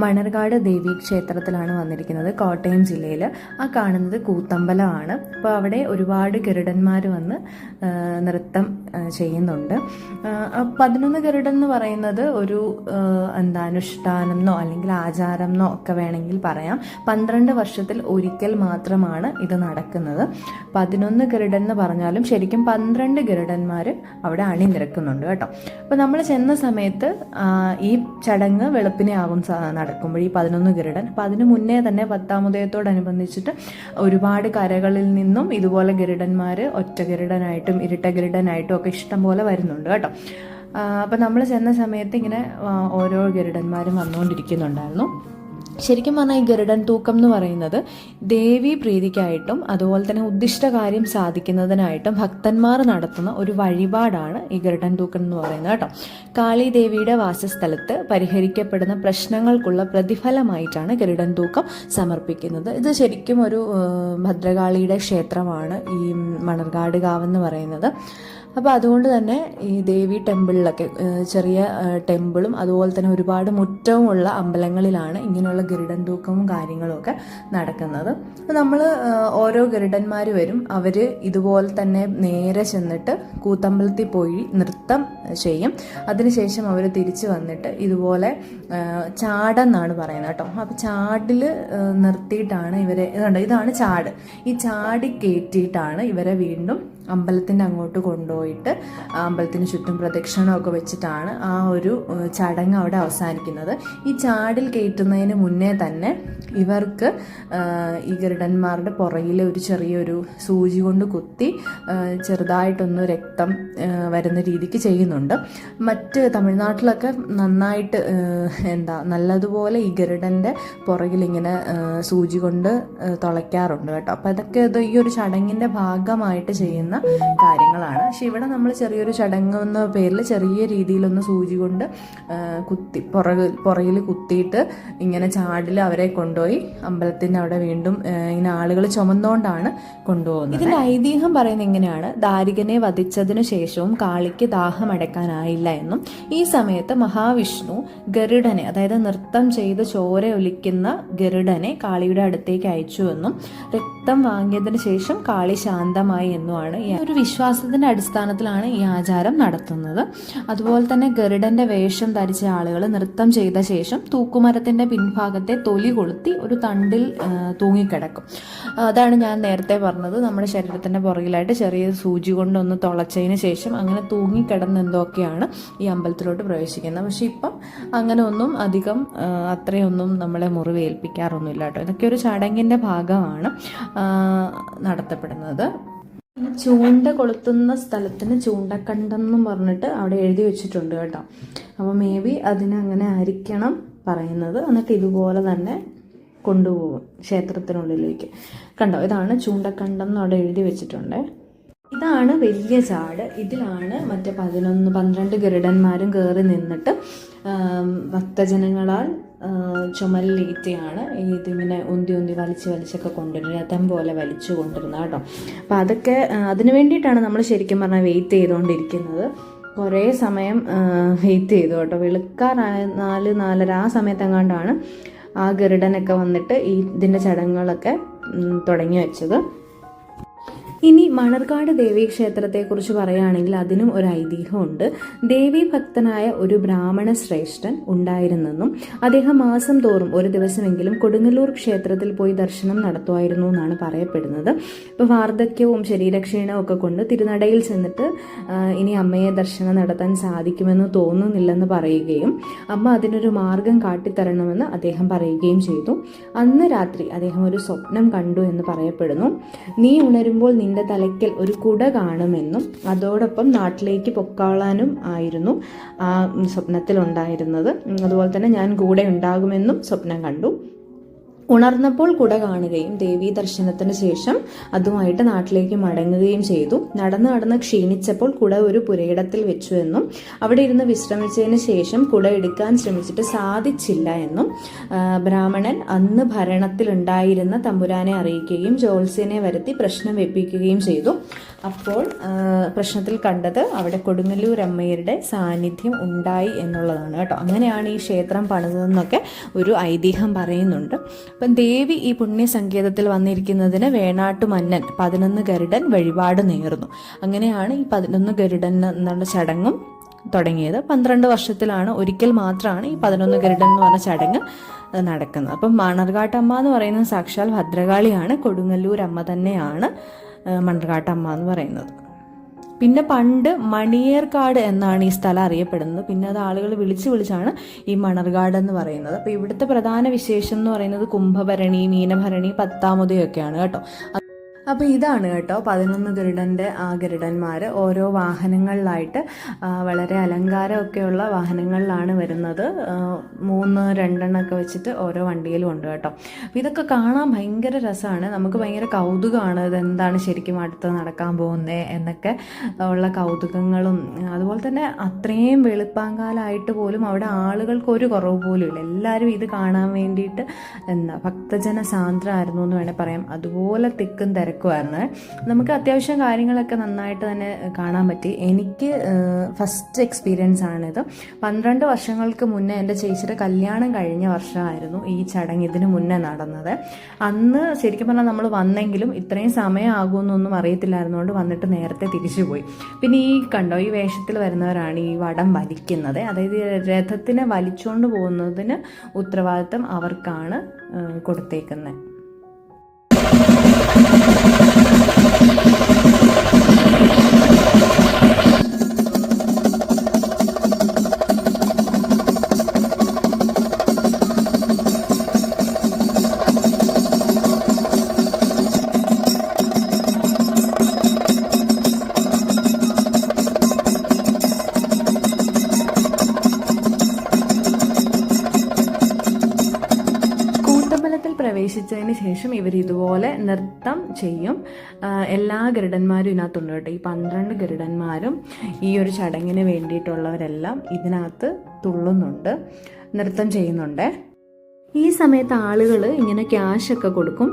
മണർകാട് ദേവി ക്ഷേത്രത്തിലാണ് വന്നിരിക്കുന്നത്. കോട്ടയം ജില്ലയിൽ ആ കാണുന്നത് കൂത്തമ്പലമാണ്. അപ്പോൾ അവിടെ ഒരുപാട് ഗരുഡന്മാർ വന്ന് നൃത്തം ചെയ്യുന്നുണ്ട്. പതിനൊന്ന് ഗരുഡൻ എന്ന് പറയുന്നത് ഒരു എന്താ അനുഷ്ഠാനം എന്നോ അല്ലെങ്കിൽ ആചാരം എന്നോ ഒക്കെ വേണമെങ്കിൽ പറയാം. പന്ത്രണ്ട് വർഷത്തിൽ ഒരിക്കൽ മാത്രമാണ് ഇത് നടക്കുന്നത്. പതിനൊന്ന് ഗരുഡൻ എന്ന് പറഞ്ഞാലും ശരിക്കും പന്ത്രണ്ട് ഗരുഡന്മാർ അവിടെ അണിനിരക്കുന്നുണ്ട് കേട്ടോ. അപ്പോൾ നമ്മൾ ചെന്ന സമയത്ത് ഈ ചടങ്ങ് വെളുപ്പിനെ ആകും സ- ഈ പതിനൊന്ന് ഗരുഡൻ. അപ്പോൾ അതിന് മുന്നേ തന്നെ പത്താമുദയത്തോടനുബന്ധിച്ചിട്ട് ഒരുപാട് കരകളിൽ നിന്നും ഇതുപോലെ ഗരുഡന്മാർ ഒറ്റ ഗരുഡനായിട്ടും ഇരട്ട ഗരുഡനായിട്ടും ഒക്കെ ഇഷ്ടം പോലെ വരുന്നുണ്ട് കേട്ടോ. അപ്പം നമ്മൾ ചെന്ന സമയത്ത് ഇങ്ങനെ ഓരോ ഗരുഡന്മാരും വന്നുകൊണ്ടിരിക്കുന്നുണ്ടായിരുന്നു. ശരിക്കും പറഞ്ഞാൽ ഈ ഗരുഡൻ തൂക്കം എന്ന് പറയുന്നത് ദേവി പ്രീതിക്കായിട്ടും അതുപോലെ തന്നെ ഉദ്ദിഷ്ട കാര്യം സാധിക്കുന്നതിനായിട്ടും ഭക്തന്മാർ നടത്തുന്ന ഒരു വഴിപാടാണ് ഈ ഗരുഡൻ തൂക്കം എന്ന് പറയുന്നത് കേട്ടോ. കാളി ദേവിയുടെ വാസസ്ഥലത്ത് പരിഹരിക്കപ്പെടുന്ന പ്രശ്നങ്ങൾക്കുള്ള പ്രതിഫലമായിട്ടാണ് ഗരുഡൻ തൂക്കം സമർപ്പിക്കുന്നത്. ഇത് ശരിക്കും ഒരു ഭദ്രകാളിയുടെ ക്ഷേത്രമാണ് ഈ മണർകാട് കാവ് എന്ന് പറയുന്നത്. അപ്പോൾ അതുകൊണ്ട് തന്നെ ഈ ദേവി ടെമ്പിളിലൊക്കെ ചെറിയ ടെമ്പിളും അതുപോലെ തന്നെ ഒരുപാട് മുറ്റവുമുള്ള അമ്പലങ്ങളിലാണ് ഇങ്ങനെയുള്ള ഗരുഡൻ തൂക്കവും കാര്യങ്ങളുമൊക്കെ നടക്കുന്നത്. നമ്മൾ ഓരോ ഗരുഡന്മാർ വരും. അവർ ഇതുപോലെ തന്നെ നേരെ ചെന്നിട്ട് കൂത്തമ്പലത്തിൽ പോയി നൃത്തം ചെയ്യും. അതിനുശേഷം അവർ തിരിച്ചു വന്നിട്ട് ഇതുപോലെ ചാടെന്നാണ് പറയുന്നത് കേട്ടോ. അപ്പോൾ ചാടിൽ നിർത്തിയിട്ടാണ് ഇവരെ ഇതുണ്ട് ഇതാണ് ചാട്. ഈ ചാടി കയറ്റിയിട്ടാണ് ഇവരെ വീണ്ടും അമ്പലത്തിന്റെ അങ്ങോട്ട് കൊണ്ടുപോയിട്ട് അമ്പലത്തിന് ചുറ്റും പ്രദക്ഷിണമൊക്കെ വെച്ചിട്ടാണ് ആ ഒരു ചടങ്ങ് അവിടെ അവസാനിക്കുന്നത്. ഈ ചാടിൽ കയറ്റുന്നതിന് മുന്നേ തന്നെ ഇവർക്ക് ഈ ഗരുഡന്മാരുടെ പുറകിൽ ഒരു ചെറിയൊരു സൂചി കൊണ്ട് കുത്തി ചെറുതായിട്ടൊന്ന് രക്തം വരുന്ന രീതിക്ക് ചെയ്യുന്നുണ്ട്. മറ്റ് തമിഴ്നാട്ടിലൊക്കെ നന്നായിട്ട് എന്താ നല്ലതുപോലെ ഈ ഗരുഡന്റെ ഏഹ്, സൂചി കൊണ്ട് തുളയ്ക്കാറുണ്ട് കേട്ടോ. അപ്പോൾ അതൊക്കെ ഇത് ഈ ഒരു ചടങ്ങിന്റെ ഭാഗമായിട്ട് ചെയ്യുന്ന കാര്യങ്ങളാണ്. പക്ഷെ ഇവിടെ നമ്മൾ ചെറിയൊരു ചടങ്ങ് എന്ന പേരിൽ ചെറിയ രീതിയിലൊന്ന് സൂചി കൊണ്ട് കുത്തി പുറകിൽ പുറകിൽ കുത്തിയിട്ട് ഇങ്ങനെ ചാടിൽ അവരെ കൊണ്ടുപോയി അമ്പലത്തിന്റെ അവിടെ വീണ്ടും ഇങ്ങനെ ആളുകൾ ചുമന്നുകൊണ്ടാണ് കൊണ്ടുപോകുന്നത്. ഇതിന്റെ ഐതിഹ്യം പറയുന്നത് ഇങ്ങനെയാണ്. ദാരികനെ വധിച്ചതിനു ശേഷവും കാളിക്ക് ദാഹം അടക്കാനായില്ല എന്നും ഈ സമയത്ത് മഹാവിഷ്ണു ഗരുഡനെ അതായത് നൃത്തം ചെയ്ത് ചോര ഒലിക്കുന്ന ഗരുഡനെ കാളിയുടെ അടുത്തേക്ക് അയച്ചു എന്നും രക്തം വാങ്ങിയതിനു ശേഷം കാളി ശാന്തമായി എന്നുമാണ് ഈ ഒരു വിശ്വാസത്തിന്റെ അടിസ്ഥാനത്തിലാണ് ഈ ആചാരം നടത്തുന്നത്. അതുപോലെ തന്നെ ഗരുഡന്റെ വേഷം ധരിച്ച ആളുകൾ നൃത്തം ചെയ്ത ശേഷം തൂക്കുമരത്തിന്റെ പിൻഭാഗത്തെ തൊലി കൊളുത്തി ഒരു തണ്ടിൽ തൂങ്ങിക്കിടക്കും. അതാണ് ഞാൻ നേരത്തെ പറഞ്ഞത്. നമ്മുടെ ശരീരത്തിന്റെ പുറകിലായിട്ട് ചെറിയ സൂചി കൊണ്ടൊന്ന് തുളച്ചതിന് ശേഷം അങ്ങനെ തൂങ്ങിക്കിടന്ന് എന്തൊക്കെയാണ് ഈ അമ്പലത്തിലോട്ട് പ്രവേശിക്കുന്നത്. പക്ഷെ ഇപ്പം അങ്ങനെ ഒന്നും അധികം അത്രയൊന്നും നമ്മളെ മുറിവേൽപ്പിക്കാറൊന്നുമില്ല കേട്ടോ. ഇതൊക്കെ ഒരു ചടങ്ങിന്റെ ഭാഗമാണ് നടത്തപ്പെടുന്നത്. ചൂണ്ട കൊളുത്തുന്ന സ്ഥലത്തിന് ചൂണ്ടക്കണ്ടെന്നും പറഞ്ഞിട്ട് അവിടെ എഴുതി വെച്ചിട്ടുണ്ട് കേട്ടോ. അപ്പോൾ മേ ബി അതിനങ്ങനെ ആയിരിക്കണം പറയുന്നത്. എന്നിട്ട് ഇതുപോലെ തന്നെ കൊണ്ടുപോകും ക്ഷേത്രത്തിനുള്ളിലേക്ക്. കണ്ടോ? ഇതാണ് ചൂണ്ടക്കണ്ടെന്ന് അവിടെ എഴുതി വെച്ചിട്ടുണ്ട്. ഇതാണ് വലിയ ചാട്. ഇതിലാണ് മറ്റേ പതിനൊന്ന് പന്ത്രണ്ട് ഗരുഡന്മാരും കയറി നിന്നിട്ട് ഭക്തജനങ്ങളാൽ ചുമലിലേറ്റിയാണ് ഇതിങ്ങനെ ഉന്തി ഉന്തി വലിച്ച് വലിച്ചൊക്കെ കൊണ്ടുവരുന്നത്. രഥം പോലെ വലിച്ചു കൊണ്ടുവരുന്നത് കേട്ടോ. അപ്പം അതൊക്കെ അതിന് വേണ്ടിയിട്ടാണ് നമ്മൾ ശരിക്കും പറഞ്ഞാൽ വെയിറ്റ് ചെയ്തുകൊണ്ടിരിക്കുന്നത്. കുറേ സമയം വെയിറ്റ് ചെയ്തു കേട്ടോ. വെളുക്കാറായ നാല് നാലര ആ സമയത്തെങ്ങാണ്ടാണ് ആ ഗരുഡനൊക്കെ വന്നിട്ട് ഈ ഇതിന്റെ ചടങ്ങുകളൊക്കെ തുടങ്ങി വെച്ചത്. ഇനി മണർകാട് ദേവീ ക്ഷേത്രത്തെക്കുറിച്ച് പറയുകയാണെങ്കിൽ അതിനും ഒരു ഐതിഹ്യമുണ്ട്. ദേവീ ഭക്തനായ ഒരു ബ്രാഹ്മണ ശ്രേഷ്ഠൻ ഉണ്ടായിരുന്നെന്നും അദ്ദേഹം മാസം തോറും ഒരു ദിവസമെങ്കിലും കൊടുങ്ങല്ലൂർ ക്ഷേത്രത്തിൽ പോയി ദർശനം നടത്തുമായിരുന്നു എന്നാണ് പറയപ്പെടുന്നത്. ഇപ്പോൾ വാർദ്ധക്യവും ശരീരക്ഷീണവും ഒക്കെ കൊണ്ട് തിരുനടയിൽ ചെന്നിട്ട് ഇനി അമ്മയെ ദർശനം നടത്താൻ സാധിക്കുമെന്ന് തോന്നുന്നില്ലെന്ന് പറയുകയും അമ്മ അതിനൊരു മാർഗം കാട്ടിത്തരണമെന്ന് അദ്ദേഹം പറയുകയും ചെയ്തു. അന്ന് രാത്രി അദ്ദേഹം ഒരു സ്വപ്നം കണ്ടു എന്ന് പറയപ്പെടുന്നു. നീ ഉണരുമ്പോൾ നിന്റെ തലയ്ക്കൽ ഒരു കുട കാണുമെന്നും അതോടൊപ്പം നാട്ടിലേക്ക് പൊക്കാളാനും ആയിരുന്നു ആ ഉം, അതുപോലെ തന്നെ ഞാൻ കൂടെ ഉണ്ടാകുമെന്നും സ്വപ്നം കണ്ടു. ഉണർന്നപ്പോൾ കുട കാണുകയും ദേവീ ദർശനത്തിന് ശേഷം അതുമായിട്ട് നാട്ടിലേക്ക് മടങ്ങുകയും ചെയ്തു. നടന്ന് നടന്ന് ക്ഷീണിച്ചപ്പോൾ കുട ഒരു പുരയിടത്തിൽ വെച്ചു എന്നും അവിടെ ഇരുന്ന് വിശ്രമിച്ചതിന് ശേഷം കുട എടുക്കാൻ ശ്രമിച്ചിട്ട് സാധിച്ചില്ല എന്നും ബ്രാഹ്മണൻ അന്ന് ഭരണത്തിലുണ്ടായിരുന്ന തമ്പുരാനെ അറിയിക്കുകയും ജോത്സ്യനെ വരുത്തി പ്രശ്നം വെപ്പിക്കുകയും ചെയ്തു. അപ്പോൾ പ്രശ്നത്തിൽ കണ്ടത് അവിടെ കൊടുങ്ങല്ലൂർ അമ്മയുടെ സാന്നിധ്യം ഉണ്ടായി എന്നുള്ളതാണ് കേട്ടോ. അങ്ങനെയാണ് ഈ ക്ഷേത്രം പണിതതെന്നൊക്കെ ഒരു ഐതിഹ്യം പറയുന്നുണ്ട്. അപ്പം ദേവി ഈ പുണ്യസങ്കേതത്തിൽ വന്നിരിക്കുന്നതിന് വേണാട്ടു മന്നൻ പതിനൊന്ന് ഗരുഡൻ വഴിപാട് നേർന്നു. അങ്ങനെയാണ് ഈ പതിനൊന്ന് ഗരുഡൻ എന്നുള്ള ചടങ്ങും തുടങ്ങിയത്. പന്ത്രണ്ട് വർഷത്തിലാണ് ഒരിക്കൽ മാത്രമാണ് ഈ പതിനൊന്ന് ഗരുഡൻ എന്ന് പറഞ്ഞ ചടങ്ങ് നടക്കുന്നത്. അപ്പം മണർകാട്ടമ്മ എന്ന് പറയുന്നത് സാക്ഷാൽ ഭദ്രകാളിയാണ് കൊടുങ്ങല്ലൂർ അമ്മ തന്നെയാണ് മണർകാട്ടമ്മ എന്ന് പറയുന്നത്. പിന്നെ പണ്ട് മണിയേർക്കാട് എന്നാണ് ഈ സ്ഥലം അറിയപ്പെടുന്നത്. പിന്നെ അത് ആളുകൾ വിളിച്ച് വിളിച്ചാണ് ഈ മണർകാട് എന്ന് പറയുന്നത്. അപ്പോൾ ഇവിടുത്തെ പ്രധാന വിശേഷം എന്ന് പറയുന്നത് കുംഭഭരണി മീനഭരണി പത്താമുതയൊക്കെയാണ് കേട്ടോ. അപ്പോൾ ഇതാണ് കേട്ടോ പതിനൊന്ന് ഗരുഡന്റെ ആ ഗരുഡന്മാർ ഓരോ വാഹനങ്ങളിലായിട്ട് വളരെ അലങ്കാരമൊക്കെയുള്ള വാഹനങ്ങളിലാണ് വരുന്നത്. മൂന്ന് രണ്ടെണ്ണമൊക്കെ വെച്ചിട്ട് ഓരോ വണ്ടിയിലും ഉണ്ട് കേട്ടോ. അപ്പോൾ ഇതൊക്കെ കാണാൻ ഭയങ്കര രസമാണ് നമുക്ക് ഭയങ്കര കൗതുകമാണ് ഇതെന്താണ് ശരിക്കും അടുത്ത് നടക്കാൻ പോകുന്നത് എന്നൊക്കെ ഉള്ള കൗതുകങ്ങളും. അതുപോലെ തന്നെ അത്രയും വെളുപ്പാങ്കാലമായിട്ട് പോലും അവിടെ ആളുകൾക്ക് ഒരു കുറവ് പോലും ഇല്ല. എല്ലാവരും ഇത് കാണാൻ വേണ്ടിയിട്ട് എന്താ ഭക്തജന സാന്ദ്രമായിരുന്നു എന്ന് വേണേൽ പറയാം. അതുപോലെ തിക്കും തിരക്കുമായിരുന്നു നമുക്ക് അത്യാവശ്യം കാര്യങ്ങളൊക്കെ നന്നായിട്ട് തന്നെ കാണാൻ പറ്റി. എനിക്ക് ഫസ്റ്റ് എക്സ്പീരിയൻസ് ആണിത്. പന്ത്രണ്ട് വർഷങ്ങൾക്ക് മുന്നേ എന്റെ ചേച്ചിയുടെ കല്യാണം കഴിഞ്ഞ വർഷമായിരുന്നു ഈ ചടങ്ങ് ഇതിന് മുന്നേ നടന്നത്. അന്ന് ശരിക്കും പറഞ്ഞാൽ നമ്മൾ വന്നെങ്കിലും ഇത്രയും സമയമാകുമെന്നൊന്നും അറിയത്തില്ലായിരുന്നുകൊണ്ട് വന്നിട്ട് നേരത്തെ തിരിച്ചു പോയി പിന്നെ ഈ കണ്ടോ ഈ വേഷത്തിൽ വരുന്നവരാണ് ഈ വടം വലിക്കുന്നത്. അതായത് രഥത്തിനെ വലിച്ചുകൊണ്ട് പോകുന്നതിന് ഉത്തരവാദിത്തം അവർക്കാണ് കൊടുത്തേക്കുന്നത് Thank you. നൃത്തം ചെയ്യും. എല്ലാ ഗരുഡന്മാരും ഇതിനകത്തുണ്ട് കേട്ടോ. ഈ പന്ത്രണ്ട് ഗരുഡന്മാരും ഈ ഒരു ചടങ്ങിന് വേണ്ടിയിട്ടുള്ളവരെല്ലാം ഇതിനകത്ത് തുള്ളുന്നുണ്ട് നൃത്തം ചെയ്യുന്നുണ്ട്. ഈ സമയത്ത് ആളുകൾ ഇങ്ങനെ ക്യാഷൊക്കെ കൊടുക്കും.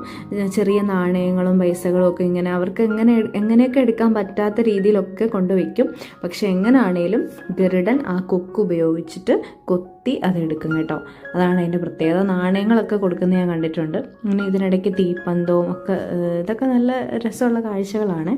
ചെറിയ നാണയങ്ങളും പൈസകളും ഒക്കെ ഇങ്ങനെ അവർക്ക് എങ്ങനെ എങ്ങനെയൊക്കെ എടുക്കാൻ പറ്റാത്ത രീതിയിലൊക്കെ കൊണ്ടുവയ്ക്കും പക്ഷെ എങ്ങനെയാണേലും ഗരുഡൻ ആ കൊക്ക് ഉപയോഗിച്ചിട്ട് കൊത്തി അതെടുക്കും കേട്ടോ. അതാണ് അതിന്റെ പ്രത്യേകത. നാണയങ്ങളൊക്കെ കൊടുക്കുന്നത് ഞാൻ കണ്ടിട്ടുണ്ട്. അങ്ങനെ ഇതിനിടയ്ക്ക് തീപ്പന്തവും ഒക്കെ ഇതൊക്കെ നല്ല രസമുള്ള കാഴ്ചകളാണ്.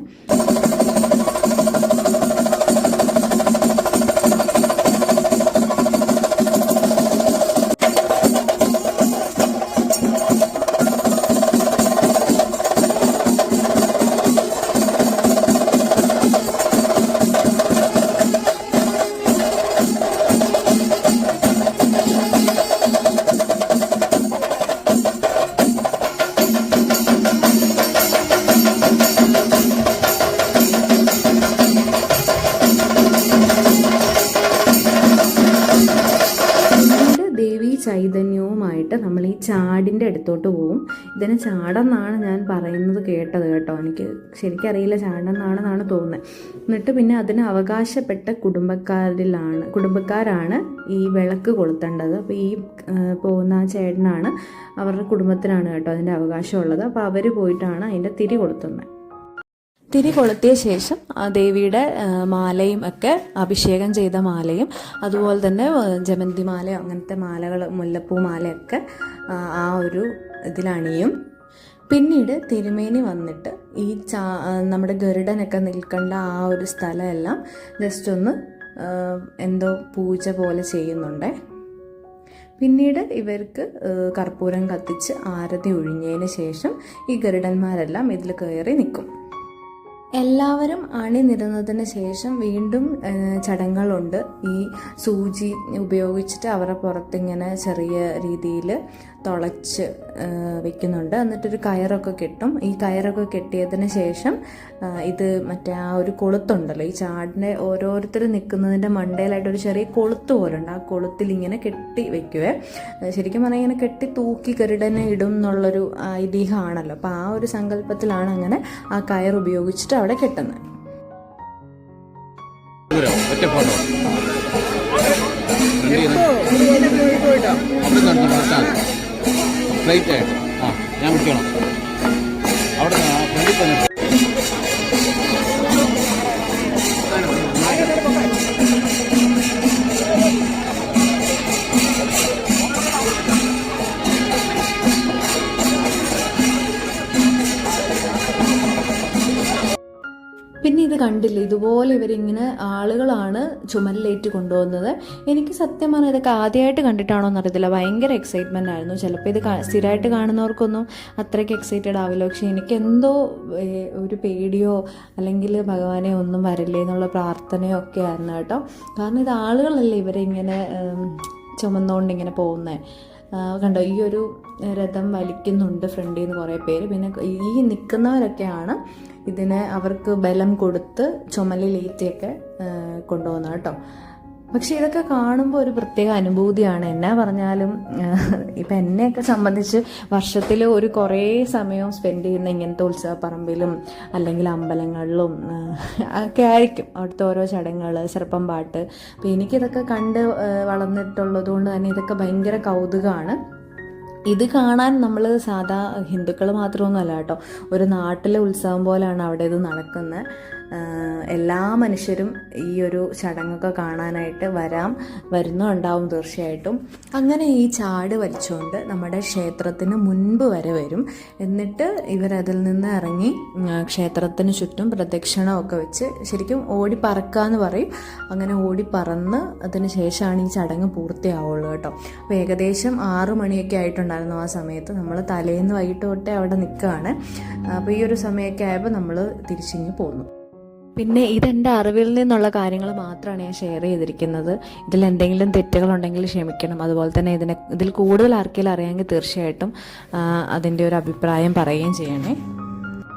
ചൈതന്യവുമായിട്ട് നമ്മൾ ഈ ചാടിന്റെ അടുത്തോട്ട് പോവും. ഇതിന് ചാടെന്നാണ് ഞാൻ പറയുന്നത് കേട്ടത് കേട്ടോ. എനിക്ക് ശരിക്കറിയില്ല ചാടെന്നാണെന്നാണ് തോന്നുന്നത്. എന്നിട്ട് പിന്നെ അതിന് അവകാശപ്പെട്ട കുടുംബക്കാരിലാണ് കുടുംബക്കാരാണ് ഈ വിളക്ക് കൊളുത്തേണ്ടത്. അപ്പോൾ ഈ പോകുന്ന ആ ചേട്ടനാണ് അവരുടെ കുടുംബത്തിനാണ് കേട്ടോ അതിന്റെ അവകാശമുള്ളത്. അപ്പോൾ അവർ പോയിട്ടാണ് അതിന്റെ തിരി കൊളുത്തുന്നത്. തിരി കൊളുത്തിയ ശേഷം ആ ദേവിയുടെ മാലയും ഒക്കെ അഭിഷേകം ചെയ്ത മാലയും അതുപോലെ തന്നെ ജമന്തി മാലയോ അങ്ങനത്തെ മാലകൾ മുല്ലപ്പൂ മാലയൊക്കെ ആ, ഒരു ഇതിലണിയും. പിന്നീട് തിരുമേനി വന്നിട്ട് ഈ ചാ നമ്മുടെ ഗരുഡനൊക്കെ നിൽക്കേണ്ട ആ ഒരു സ്ഥലമെല്ലാം ജസ്റ്റ് ഒന്ന് എന്തോ പൂജ പോലെ ചെയ്യുന്നുണ്ട്. പിന്നീട് ഇവർക്ക് കർപ്പൂരം കത്തിച്ച് ആരതി ഒഴിഞ്ഞതിന് ശേഷം ഈ ഗരുഡന്മാരെല്ലാം ഇതിൽ കയറി നിൽക്കും. എല്ലാവരും അണിനിരുന്നതിന് ശേഷം വീണ്ടും ചടങ്ങുകളുണ്ട്. ഈ സൂചി ഉപയോഗിച്ചിട്ട് അവരുടെ പുറത്തിങ്ങനെ ചെറിയ രീതിയിൽ തുളച്ച് വെക്കുന്നുണ്ട് എന്നിട്ടൊരു കയറൊക്കെ കെട്ടും ഈ കയറൊക്കെ കെട്ടിയതിന് ശേഷം ഇത് മറ്റേ ആ ഒരു കൊളുത്തുണ്ടല്ലോ ഈ ചാടിന്റെ ഓരോരുത്തർ നിൽക്കുന്നതിന്റെ മണ്ടയിലായിട്ട് ഒരു ചെറിയ കൊളുത്ത് പോലെ ഉണ്ട് ആ കൊളുത്തിൽ ഇങ്ങനെ കെട്ടി വെക്കുവേ ശരിക്കും പറഞ്ഞാൽ ഇങ്ങനെ കെട്ടി തൂക്കി കരുടനെ ഇടും എന്നുള്ളൊരു ഐതിഹ്യമാണല്ലോ അപ്പോൾ ആ ഒരു സങ്കല്പത്തിലാണ് അങ്ങനെ ആ കയർ ഉപയോഗിച്ചിട്ട് അവിടെ കെട്ടുന്നത് ഒറ്റ ഫോട്ടോ അവിടെ സ്ട്രൈറ്റ് ആ ഞാൻ വിളിക്കണം അവിടെ നിന്ന് ഫ്രണ്ടിൽ തന്നെ കണ്ടില്ല ഇതുപോലെ ഇവരിങ്ങനെ ആളുകളാണ് ചുമലിലേറ്റ് കൊണ്ടുപോകുന്നത്. എനിക്ക് സത്യം പറഞ്ഞാൽ ഇതൊക്കെ ആദ്യമായിട്ട് കണ്ടിട്ടാണോ എന്നറിയത്തില്ല. ഭയങ്കര എക്സൈറ്റ്മെന്റ് ആയിരുന്നു. ചിലപ്പോൾ ഇത് സ്ഥിരമായിട്ട് കാണുന്നവർക്കൊന്നും അത്രയ്ക്ക് എക്സൈറ്റഡ് ആവില്ല. പക്ഷെ എനിക്ക് എന്തോ ഒരു പേടിയോ അല്ലെങ്കിൽ ഭഗവാനെ ഒന്നും വരില്ലേ എന്നുള്ള പ്രാർത്ഥനയോ ഒക്കെ ആയിരുന്നു കേട്ടോ. കാരണം ഇത് ആളുകളല്ലേ ഇവരെ ഇങ്ങനെ ചുമന്നുകൊണ്ട് ഇങ്ങനെ പോകുന്നത് കണ്ടോ ഈ ഒരു രഥം വലിക്കുന്നുണ്ട് ഫ്രണ്ടിൽ നിന്ന് കുറേ പേര്. പിന്നെ ഈ നിൽക്കുന്നവരൊക്കെയാണ് ഇതിനെ അവർക്ക് ബലം കൊടുത്ത് ചുമലിലേറ്റിയൊക്കെ കൊണ്ടുപോകുന്നത് കേട്ടോ. പക്ഷെ ഇതൊക്കെ കാണുമ്പോൾ ഒരു പ്രത്യേക അനുഭൂതിയാണ്. എന്നാ പറഞ്ഞാലും ഇപ്പം എന്നെയൊക്കെ സംബന്ധിച്ച് വർഷത്തിൽ ഒരു കുറേ സമയവും സ്പെൻഡ് ചെയ്യുന്ന ഇങ്ങനത്തെ ഉത്സവപ്പറമ്പിലും അല്ലെങ്കിൽ അമ്പലങ്ങളിലും ഒക്കെ ആയിരിക്കും അവിടുത്തെ ഓരോ ചടങ്ങുകൾ ചെറുപ്പം പാട്ട്. അപ്പോൾ എനിക്കിതൊക്കെ കണ്ട് വളർന്നിട്ടുള്ളത് കൊണ്ട് തന്നെ ഇതൊക്കെ ഭയങ്കര കൗതുകമാണ്. ഇത് കാണാൻ നമ്മൾ സാധാ ഹിന്ദുക്കൾ മാത്രമൊന്നുമല്ല കേട്ടോ. ഒരു നാട്ടിലെ ഉത്സവം പോലെയാണ് അവിടെ ഇത് നടക്കുന്നത് എല്ലാ മനുഷ്യരും ഈ ഒരു ചടങ്ങൊക്കെ കാണാനായിട്ട് വരാം വരുന്നുണ്ടാവും തീർച്ചയായിട്ടും. അങ്ങനെ ഈ ചാട് വലിച്ചുകൊണ്ട് നമ്മുടെ ക്ഷേത്രത്തിന് മുൻപ് വരെ വരും. എന്നിട്ട് ഇവരതിൽ നിന്ന് ഇറങ്ങി ക്ഷേത്രത്തിന് ചുറ്റും പ്രദക്ഷിണമൊക്കെ വെച്ച് ശരിക്കും ഓടി പറയും. അങ്ങനെ ഓടി പറന്ന് അതിന് ശേഷമാണ് ഈ ചടങ്ങ് പൂർത്തിയാവുള്ളൂ കേട്ടോ. അപ്പോൾ ഏകദേശം ആറു മണിയൊക്കെ ആയിട്ടുണ്ടായിരുന്നു ആ സമയത്ത്. നമ്മൾ തലേന്ന് വൈകിട്ട് തൊട്ടേ അവിടെ നിൽക്കുകയാണ് അപ്പോൾ ഈ ഒരു സമയമൊക്കെ ആയപ്പോൾ നമ്മൾ തിരിച്ചിങ്ങ് പോന്നു. പിന്നെ ഇതെന്റെ അറിവിൽ നിന്നുള്ള കാര്യങ്ങൾ മാത്രമാണ് ഞാൻ ഷെയർ ചെയ്തിരിക്കുന്നത്. ഇതിൽ എന്തെങ്കിലും തെറ്റുകളുണ്ടെങ്കിൽ ക്ഷമിക്കണം. അതുപോലെ തന്നെ ഇതിനെ ഇതിൽ കൂടുതൽ ആർക്കെങ്കിലും അറിയാമെങ്കിൽ തീർച്ചയായിട്ടും അതിന്റെ ഒരു അഭിപ്രായം പറയുകയും ചെയ്യണേ.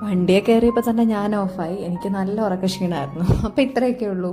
വണ്ടിയെ കയറിയപ്പോൾ തന്നെ ഞാൻ ഓഫായി എനിക്ക് നല്ല ഉറക്കക്ഷീണമായിരുന്നു അപ്പോൾ ഇത്രയൊക്കെ ഉള്ളൂ.